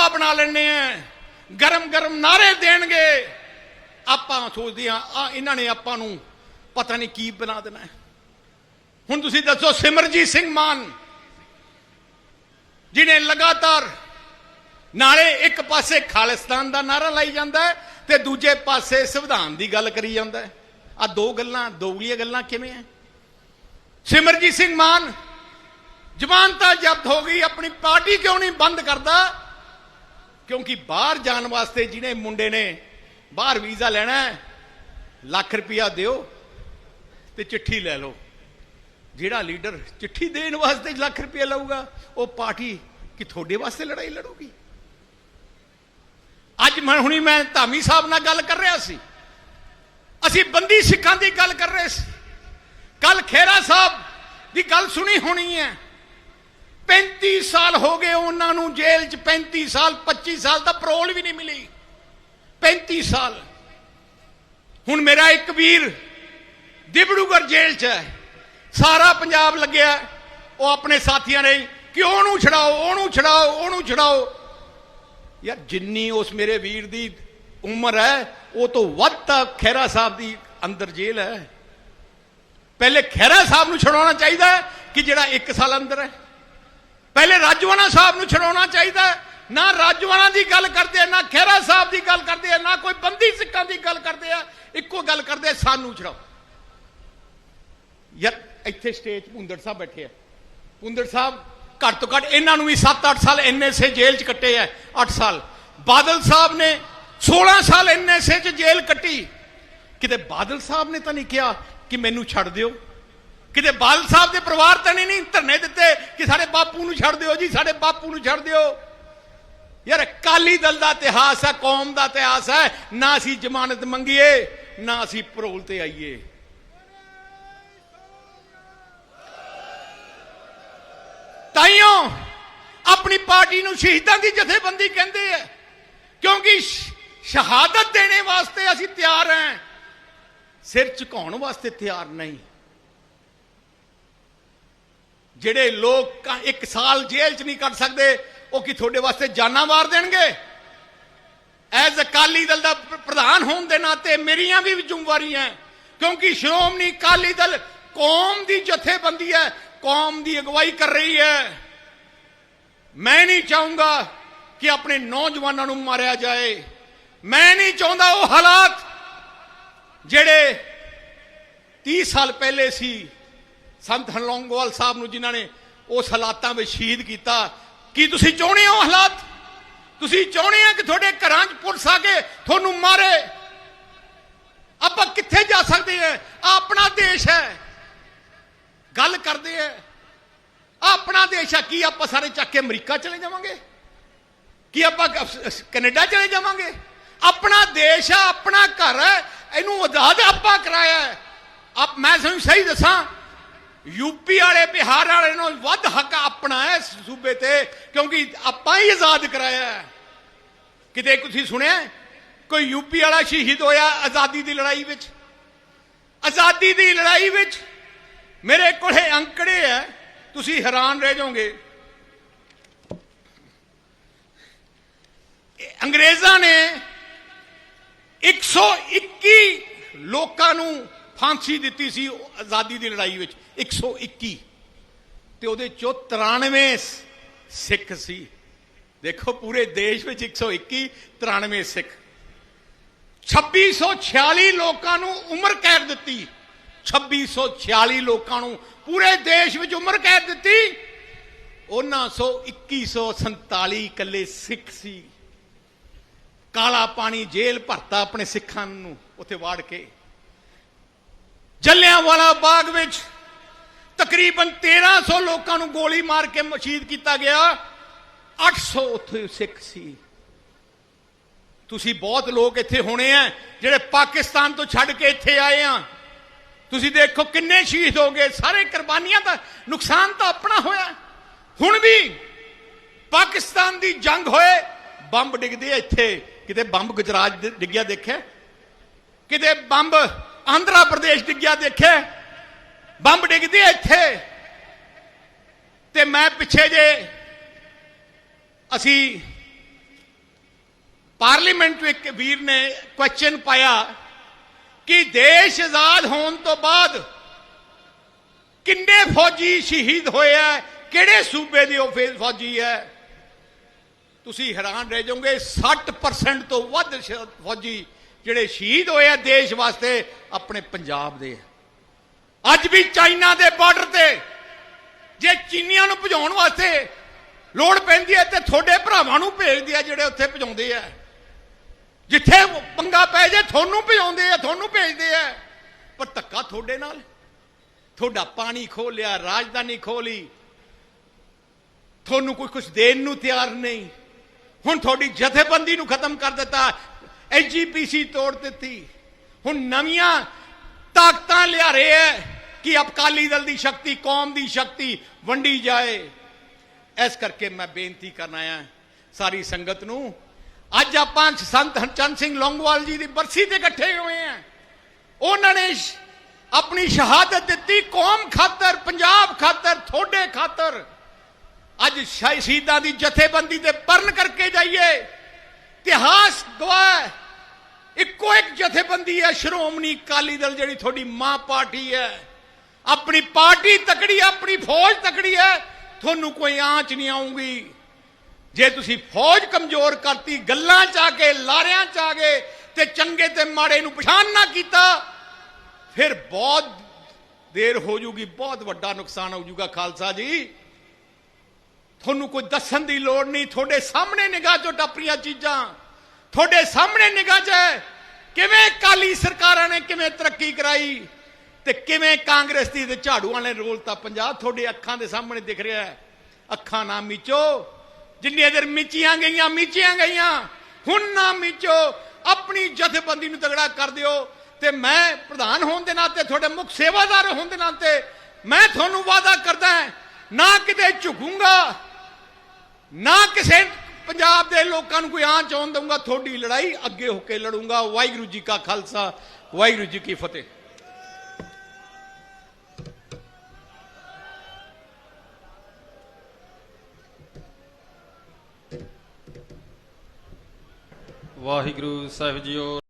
ਬਾਬਾ ਬਣਾ ਲੈਣੇ ਆ। ਗਰਮ ਗਰਮ ਨਾਰੇ ਦੇਣਗੇ। ਆਪਾਂ ਸੋਚਦੇ ਆ ਇਹਨਾਂ ਨੇ ਆਪਾਂ ਨੂੰ ਪਤਾ ਨਹੀਂ ਕੀ ਬਣਾ ਦੇਣਾ ਹੁਣ ਤੁਸੀਂ ਦੱਸੋ ਸਿਮਰਜੀਤ ਸਿੰਘ ਮਾਨ ਜਿਨੇ ਲਗਾਤਾਰ ਨਾਲੇ ਇੱਕ ਪਾਸੇ ਖਾਲਿਸਤਾਨ ਦਾ ਨਾਰਾ ਲਾਈ ਜਾਂਦਾ ਹੈ ਤੇ ਦੂਜੇ ਪਾਸੇ ਸੰਵਿਧਾਨ ਦੀ ਗੱਲ ਕਰੀ ਜਾਂਦਾ ਹੈ। ਆ ਦੋ ਗੱਲਾਂ ਦੋਗਲੀਆਂ ਗੱਲਾਂ ਕਿਵੇਂ ਹੈ? ਸਿਮਰਜੀਤ ਸਿੰਘ ਮਾਨ ਜ਼ਮਾਨਤਾਂ ਜ਼ਬਤ ਹੋ ਗਈ, ਆਪਣੀ ਪਾਰਟੀ ਕਿਉਂ ਨਹੀਂ ਬੰਦ ਕਰਦਾ? ਕਿਉਂਕਿ ਬਾਹਰ ਜਾਣ ਵਾਸਤੇ ਜਿਹਨੇ ਮੁੰਡੇ ਨੇ ਬਾਹਰ ਵੀਜ਼ਾ ਲੈਣਾ ਹੈ, ਲੱਖ ਰੁਪਇਆ ਦਿਓ ਤੇ ਚਿੱਠੀ ਲੈ ਲਓ। ਜਿਹੜਾ ਲੀਡਰ ਚਿੱਠੀ ਦੇਣ ਵਾਸਤੇ ਲੱਖ ਰੁਪਇਆ ਲਊਗਾ, ਉਹ ਪਾਰਟੀ ਕਿ ਤੁਹਾਡੇ ਵਾਸਤੇ ਲੜਾਈ ਲੜੂਗੀ? ਅੱਜ ਮੈਂ ਹੁਣੀ ਮੈਂ ਧਾਮੀ ਸਾਹਿਬ ਨਾਲ ਗੱਲ ਕਰ ਰਿਹਾ ਸੀ। ਅਸੀਂ ਬੰਦੀ ਸਿੱਖਾਂ ਦੀ ਗੱਲ ਕਰ ਰਹੇ ਸੀ। ਕੱਲ ਖੇਰਾ ਸਾਹਿਬ ਦੀ ਗੱਲ ਸੁਣੀ ਹੋਣੀ ਹੈ। 35 ਸਾਲ ਹੋ ਗਏ ਉਹਨਾਂ ਨੂੰ ਜੇਲ੍ਹ 'ਚ 35 ਸਾਲ 25 ਸਾਲ ਦਾ ਪਰੋਲ ਵੀ ਨਹੀਂ ਮਿਲੀ। 35 ਸਾਲ। ਹੁਣ ਮੇਰਾ ਇੱਕ ਵੀਰ ਦਿਬੜੂਗੜ ਜੇਲ੍ਹ 'ਚ ਹੈ। ਸਾਰਾ ਪੰਜਾਬ ਲੱਗਿਆ ਉਹ ਆਪਣੇ ਸਾਥੀਆਂ ਨੇ ਕਿ ਉਹਨੂੰ ਛਡਾਓ ਉਹਨੂੰ ਛਡਾਓ ਉਹਨੂੰ ਛਡਾਓ। ਯਾਰ ਜਿੰਨੀ ਉਸ ਮੇਰੇ ਵੀਰ ਦੀ ਉਮਰ ਹੈ, ਉਹ ਤੋਂ ਵੱਧ ਤਾਂ ਖੈਰਾ ਸਾਹਿਬ ਦੀ ਅੰਦਰ ਜੇਲ੍ਹ ਹੈ। ਪਹਿਲੇ ਖੈਰਾ ਸਾਹਿਬ ਨੂੰ ਛਡਾਉਣਾ ਚਾਹੀਦਾ ਕਿ ਜਿਹੜਾ 1 ਸਾਲ ਅੰਦਰ ਹੈ। ਪਹਿਲੇ ਰਾਜਵਾਨਾ ਸਾਹਿਬ ਨੂੰ ਛਡਾਉਣਾ ਚਾਹੀਦਾ ਹੈ, ਨਾ ਰਾਜਵਾਨਾ ਦੀ ਗੱਲ ਕਰਦੇ ਨਾ ਖਹਿਰਾ ਸਾਹਿਬ ਦੀ ਗੱਲ ਕਰਦੇ ਆ, ਨਾ ਕੋਈ ਬੰਦੀ ਸਿੱਖਾਂ ਦੀ ਗੱਲ ਕਰਦੇ ਆ, ਇੱਕੋ ਗੱਲ ਕਰਦੇ ਸਾਨੂੰ ਛਡਾਓ। ਯਾਰ, ਇੱਥੇ ਸਟੇਜ ਪੁੰਦੜ ਸਾਹਿਬ ਬੈਠੇ ਆ। ਪੁੰਦੜ ਸਾਹਿਬ, ਘੱਟ ਤੋਂ ਘੱਟ ਇਹਨਾਂ ਨੂੰ ਵੀ 7-8 ਸਾਲ ਇੰਨੇ ਸੇ ਜੇਲ੍ਹ 'ਚ ਕੱਟੇ ਆ 8 ਸਾਲ। ਬਾਦਲ ਸਾਹਿਬ ਨੇ 16 ਸਾਲ ਇੰਨੇ ਸੇ 'ਚ ਜੇਲ੍ਹ ਕੱਟੀ। ਕਿਤੇ ਬਾਦਲ ਸਾਹਿਬ ਨੇ ਤਾਂ ਨਹੀਂ ਕਿਹਾ ਕਿ ਮੈਨੂੰ ਛੱਡ ਦਿਓ? ਕਿਤੇ ਬਾਦਲ ਸਾਹਿਬ ਦੇ ਪਰਿਵਾਰ ਤਾਂ ਨਹੀਂ ਨਹੀਂ ਧਰਨੇ ਦਿੱਤੇ ਕਿ ਸਾਡੇ ਬਾਪੂ ਨੂੰ ਛੱਡ ਦਿਓ ਜੀ, ਸਾਡੇ ਬਾਪੂ ਨੂੰ ਛੱਡ ਦਿਓ। ਯਾਰ, ਅਕਾਲੀ ਦਲ ਦਾ ਇਤਿਹਾਸ ਹੈ, ਕੌਮ ਦਾ ਇਤਿਹਾਸ ਹੈ। ਨਾ ਅਸੀਂ ਜ਼ਮਾਨਤ ਮੰਗੀਏ, ਨਾ ਅਸੀਂ ਪਰੋਲ ਤੇ ਆਈਏ। ਤਾਈਓ, ਆਪਣੀ ਪਾਰਟੀ ਨੂੰ ਸ਼ਹੀਦਾਂ ਦੀ ਜਥੇਬੰਦੀ ਕਹਿੰਦੇ ਆ, ਕਿਉਂਕਿ ਸ਼ਹਾਦਤ ਦੇਣੇ ਵਾਸਤੇ ਅਸੀਂ ਤਿਆਰ ਹਾਂ। ਸਿਰ ਝੁਕਾਉਣ ਵਾਸਤੇ ਤਿਆਰ ਨਹੀਂ। ਜਿਹੜੇ ਲੋਕ ਇੱਕ ਸਾਲ ਜੇਲ੍ਹ 'ਚ ਨਹੀਂ ਕੱਟ ਸਕਦੇ, ਉਹ ਕੀ ਤੁਹਾਡੇ ਵਾਸਤੇ ਜਾਨਾਂ ਮਾਰ ਦੇਣਗੇ? ਐਜ਼ ਅਕਾਲੀ ਦਲ ਦਾ ਪ੍ਰਧਾਨ ਹੋਣ ਦੇ ਨਾਤੇ ਮੇਰੀਆਂ ਵੀ ਜ਼ਿੰਮੇਵਾਰੀਆਂ ਕਿਉਂਕਿ ਸ਼੍ਰੋਮਣੀ ਅਕਾਲੀ ਦਲ ਕੌਮ ਦੀ ਜਥੇਬੰਦੀ ਹੈ ਕੌਮ ਦੀ ਅਗਵਾਈ ਕਰ ਰਹੀ ਹੈ ਮੈਂ ਨਹੀਂ ਚਾਹੂੰਗਾ ਕਿ ਆਪਣੇ ਨੌਜਵਾਨਾਂ ਨੂੰ ਮਾਰਿਆ ਜਾਏ। ਮੈਂ ਨਹੀਂ ਚਾਹੁੰਦਾ ਉਹ ਹਾਲਾਤ ਜਿਹੜੇ 30 ਸਾਲ ਪਹਿਲੇ ਸੀ ਸੰਤ ਹਲੌਂਗੋਵਾਲ ਸਾਹਿਬ ਨੂੰ ਜਿਨ੍ਹਾਂ ਨੇ ਉਸ ਹਾਲਾਤਾਂ ਵਿੱਚ ਸ਼ਹੀਦ ਕੀਤਾ, ਕੀ ਤੁਸੀਂ ਚਾਹੁੰਦੇ ਹੋ ਹਾਲਾਤ? ਤੁਸੀਂ ਚਾਹੁੰਦੇ ਆ ਕਿ ਤੁਹਾਡੇ ਘਰਾਂ 'ਚ ਪੁਲਿਸ ਆ ਕੇ ਤੁਹਾਨੂੰ ਮਾਰੇ? ਆਪਾਂ ਕਿੱਥੇ ਜਾ ਸਕਦੇ ਹਾਂ? ਆਪਣਾ ਦੇਸ਼ ਹੈ। ਗੱਲ ਕਰਦੇ ਆ ਆਹ ਆਪਣਾ ਦੇਸ਼ ਆ। ਕੀ ਆਪਾਂ ਸਾਰੇ ਚੱਕ ਕੇ ਅਮਰੀਕਾ ਚਲੇ ਜਾਵਾਂਗੇ? ਕੀ ਆਪਾਂ ਕ- ਕੈਨੇਡਾ ਚਲੇ ਜਾਵਾਂਗੇ? ਆਪਣਾ ਦੇਸ਼ ਆ, ਆਪਣਾ ਘਰ ਹੈ। ਇਹਨੂੰ ਆਜ਼ਾਦ ਆਪਾਂ ਕਰਾਇਆ ਆਪ, ਮੈਂ ਤੁਹਾਨੂੰ ਸਹੀ ਦੱਸਾਂ ਯੂਪੀ ਵਾਲੇ, ਬਿਹਾਰ ਵਾਲੇ ਨੂੰ ਵੱਧ ਹੱਕ ਆਪਣਾ ਹੈ ਸੂਬੇ ਤੇ, ਕਿਉਂਕਿ ਆਪਾਂ ਹੀ ਆਜ਼ਾਦ ਕਰਾਇਆ ਹੈ। ਕਿਤੇ ਤੁਸੀਂ ਸੁਣਿਆ ਕੋਈ ਯੂਪੀ ਵਾਲਾ ਸ਼ਹੀਦ ਹੋਇਆ ਆਜ਼ਾਦੀ ਦੀ ਲੜਾਈ ਵਿੱਚ? ਆਜ਼ਾਦੀ ਦੀ ਲੜਾਈ ਵਿੱਚ ਮੇਰੇ ਕੋਲੇ ਅੰਕੜੇ ਹੈ, ਤੁਸੀਂ ਹੈਰਾਨ ਰਹਿ ਜਾਓਗੇ। ਅੰਗਰੇਜ਼ਾਂ ਨੇ 121 ਲੋਕਾਂ ਨੂੰ ਫਾਂਸੀ ਦਿੱਤੀ ਸੀ ਆਜ਼ਾਦੀ ਦੀ ਲੜਾਈ ਵਿੱਚ 121 ਤੇ ਉਹਦੇ ਚੋਂ 93 ਸਿੱਖ ਸੀ। ਦੇਖੋ, ਪੂਰੇ ਦੇਸ਼ ਵਿੱਚ 121 93 ਸਿੱਖ। 2646 ਲੋਕਾਂ ਨੂੰ ਉਮਰ ਕੈਦ ਦਿੱਤੀ। 2646 ਲੋਕਾਂ ਨੂੰ ਪੂਰੇ ਦੇਸ਼ ਵਿੱਚ ਉਮਰ ਕੈਦ ਦਿੱਤੀ। ਉਹਨਾਂ ਸੋ 2147 ਇਕੱਲੇ ਸਿੱਖ ਸੀ। ਕਾਲਾ ਪਾਣੀ ਜੇਲ੍ਹ ਭਰਤਾ ਆਪਣੇ ਸਿੱਖਾਂ ਨੂੰ, ਉੱਥੇ ਵਾੜ ਕੇ। ਜਲਿਆਂਵਾਲਾ ਬਾਗ ਵਿੱਚ ਤਕਰੀਬਨ 1300 ਲੋਕਾਂ ਨੂੰ ਗੋਲੀ ਮਾਰ ਕੇ ਸ਼ਹੀਦ ਕੀਤਾ ਗਿਆ। 800 ਉੱਥੇ ਸਿੱਖ ਸੀ। ਤੁਸੀਂ ਬਹੁਤ ਲੋਕ ਇੱਥੇ ਹੋਣੇ ਆ, ਜਿਹੜੇ ਪਾਕਿਸਤਾਨ ਤੋਂ ਛੱਡ ਕੇ ਇੱਥੇ ਆਏ ਆ। ਤੁਸੀਂ ਦੇਖੋ ਕਿੰਨੇ ਸ਼ਹੀਦ ਹੋ ਗਏ। ਸਾਰੇ ਕੁਰਬਾਨੀਆਂ ਦਾ ਨੁਕਸਾਨ ਤਾਂ ਆਪਣਾ ਹੋਇਆ। ਹੁਣ ਵੀ ਪਾਕਿਸਤਾਨ ਦੀ ਜੰਗ ਹੋਏ, ਬੰਬ ਡਿੱਗਦੇ ਇੱਥੇ। ਕਿਤੇ ਬੰਬ ਗੁਜਰਾਤ ਡਿੱਗਿਆ ਦੇਖਿਆ? ਕਿਤੇ ਬੰਬ ਆਂਧਰਾ ਪ੍ਰਦੇਸ਼ ਡਿੱਗਿਆ ਦੇਖਿਆ ਬੰਬ ਡਿੱਗਦੇ ਇੱਥੇ। ਤੇ ਮੈਂ ਪਿੱਛੇ ਜੇ ਅਸੀਂ ਪਾਰਲੀਮੈਂਟ ਵਿੱਚ ਇੱਕ ਵੀਰ ਨੇ ਕੁਐਸਚਨ ਪਾਇਆ ਕਿ ਦੇਸ਼ ਆਜ਼ਾਦ ਹੋਣ ਤੋਂ ਬਾਅਦ ਕਿੰਨੇ ਫੌਜੀ ਸ਼ਹੀਦ ਹੋਏ ਆ, ਕਿਹੜੇ ਸੂਬੇ ਦੇ ਉਹ ਫੇ- ਫੌਜੀ ਹੈ? ਤੁਸੀਂ ਹੈਰਾਨ ਰਹਿ ਜਾਓਗੇ 60% ਤੋਂ ਵੱਧ ਫੌਜੀ ਜਿਹੜੇ ਸ਼ਹੀਦ ਹੋਏ ਆ ਦੇਸ਼ ਵਾਸਤੇ ਆਪਣੇ ਪੰਜਾਬ ਦੇ ਅੱਜ ਵੀ ਚਾਈਨਾ ਦੇ ਬਾਰਡਰ ਤੇ ਜੇ ਚੀਨੀਆਂ ਨੂੰ ਭਜਾਉਣ ਵਾਸਤੇ ਲੋੜ ਪੈਂਦੀ ਹੈ ਤੇ ਤੁਹਾਡੇ ਭਰਾਵਾਂ ਨੂੰ ਭੇਜਦੇ ਆ ਜਿਹੜੇ ਉੱਥੇ ਭਜਾਉਂਦੇ ਆ। ਜਿੱਥੇ ਪੰਗਾ ਪੈ ਜੇ ਤੁਹਾਨੂੰ ਭਜਾਉਂਦੇ ਆ, ਤੁਹਾਨੂੰ ਭੇਜਦੇ ਆ। ਪਰ ਧੱਕਾ ਤੁਹਾਡੇ ਨਾਲ। ਤੁਹਾਡਾ ਪਾਣੀ ਖੋਹ ਲਿਆ, ਰਾਜਧਾਨੀ ਖੋਹ ਲਈ ਤੁਹਾਨੂੰ ਕੋਈ ਕੁਝ ਦੇਣ ਨੂੰ ਤਿਆਰ ਨਹੀਂ। ਹੁਣ ਤੁਹਾਡੀ ਜਥੇਬੰਦੀ ਨੂੰ ਖਤਮ ਕਰ ਦਿੱਤਾ। ਐਜੀਪੀਸੀ ਤੋੜ ਦਿੱਤੀ। ਹੁਣ ਨਵੀਆਂ ਤਾਕਤਾਂ ਲਿਆ ਰਹੇ ਹੈ ਕਿ ਅਕਾਲੀ ਦਲ ਦੀ ਸ਼ਕਤੀ, ਕੌਮ ਦੀ ਸ਼ਕਤੀ ਵੰਡੀ ਜਾਏ। ਇਸ ਕਰਕੇ ਮੈਂ ਬੇਨਤੀ ਕਰਨ ਆਇਆ ਸਾਰੀ ਸੰਗਤ ਨੂੰ, ਅੱਜ ਆਪਾਂ ਸੰਤ ਹਰਚੰਦ ਸਿੰਘ ਲੌਂਗੋਵਾਲ ਜੀ ਦੀ ਬਰਸੀ ਤੇ ਇਕੱਠੇ ਹੋਏ ਆ ਉਹਨਾਂ ਨੇ ਆਪਣੀ ਸ਼ਹਾਦਤ ਦਿੱਤੀ ਕੌਮ ਖਾਤਰ, ਪੰਜਾਬ ਖਾਤਰ, ਤੁਹਾਡੇ ਖਾਤਰ। ਅੱਜ ਸ਼ਹੀਦਾਂ ਦੀ ਜਥੇਬੰਦੀ ਤੇ ਪਰਨ ਕਰਕੇ ਜਾਈਏ। ਇਤਿਹਾਸ ਗਵਾਹ ਇੱਕੋ ਇੱਕ ਜਥੇਬੰਦੀ ਹੈ, ਸ਼੍ਰੋਮਣੀ ਅਕਾਲੀ ਦਲ ਜਿਹੜੀ ਤੁਹਾਡੀ ਮਾਂ ਪਾਰਟੀ ਹੈ। ਆਪਣੀ ਪਾਰਟੀ ਤਕੜੀ ਆਪਣੀ ਫੌਜ ਤਕੜੀ ਹੈ। ਤੁਹਾਨੂੰ ਕੋਈ ਆਂਚ ਨਹੀਂ ਆਉਂਗੀ ਜੇ ਤੁਸੀਂ ਫੌਜ ਕਮਜ਼ੋਰ ਕਰਤੀ, ਗੱਲਾਂ ਚ ਆ ਕੇ, ਲਾਰਿਆਂ ਚ ਆ ਗਏ ਤੇ ਚੰਗੇ ਤੇ ਮਾੜੇ ਨੂੰ ਪਛਾਣ ਨਾ ਕੀਤਾ, ਫਿਰ ਬਹੁਤ ਦੇਰ ਹੋ ਜੂਗੀ, ਬਹੁਤ ਵੱਡਾ ਨੁਕਸਾਨ ਹੋ ਜੂਗਾ, ਖਾਲਸਾ ਜੀ। ਤੁਹਾਨੂੰ ਕੋਈ ਦੱਸਣ ਦੀ ਲੋੜ ਨਹੀਂ। ਤੁਹਾਡੇ ਸਾਹਮਣੇ ਨਿਗਾਹ ਚੋਂ ਟੱਪਰੀਆਂ ਚੀਜ਼ਾਂ। ਤੁਹਾਡੇ ਸਾਹਮਣੇ ਨਿਗਾਹ 'ਚ ਹੈ। ਕਿਵੇਂ ਕਾਲੀ ਸਰਕਾਰਾਂ ਨੇ ਕਿਵੇਂ ਤਰੱਕੀ ਕਰਾਈ ਤੇ ਕਿਵੇਂ ਕਾਂਗਰਸ ਦੀ ਤੇ ਝਾੜੂਆਂ ਨੇ ਰੋਲਤਾ ਪੰਜਾਬ ਤੁਹਾਡੇ ਅੱਖਾਂ ਦੇ ਸਾਹਮਣੇ ਦਿਖ ਰਿਹਾ ਹੈ। ਅੱਖਾਂ ਨਾ ਮੀਚੋ। ਜਿੰਨੇ ਦੇਰ ਮੀਚੀਆਂ ਗਈਆਂ ਮੀਚੀਆਂ ਗਈਆਂ। ਹੁਣ ਨਾ ਮੀਚੋ। ਆਪਣੀ ਜਥੇਬੰਦੀ ਨੂੰ ਤਗੜਾ ਕਰ ਦਿਓ। ਤੇ ਮੈਂ ਪ੍ਰਧਾਨ ਹੋਣ ਦੇ ਨਾਤੇ ਤੁਹਾਡੇ ਮੁੱਖ ਸੇਵਾਦਾਰ ਹੋਣ ਦੇ ਨਾਤੇ ਮੈਂ ਤੁਹਾਨੂੰ ਵਾਅਦਾ ਕਰਦਾ ਹਾਂ, ਨਾ ਕਿਤੇ ਝੁਕੂੰਗਾ। ਨਾ ਕਿਸੇ ਪੰਜਾਬ ਦੇ ਲੋਕਾਂ ਨੂੰ ਕੋਈ ਆਂਚ ਆਉਣ ਦਊਂਗਾ, ਤੁਹਾਡੀ ਲੜਾਈ ਅੱਗੇ ਹੋ ਕੇ ਲੜੂੰਗਾ। ਵਾਹਿਗੁਰੂ ਜੀ ਕਾ ਖਾਲਸਾ, ਵਾਹਿਗੁਰੂ ਜੀ ਕੀ ਫਤਿਹ। ਵਾਹਿਗੁਰੂ ਸਾਹਿਬ ਜੀਓ।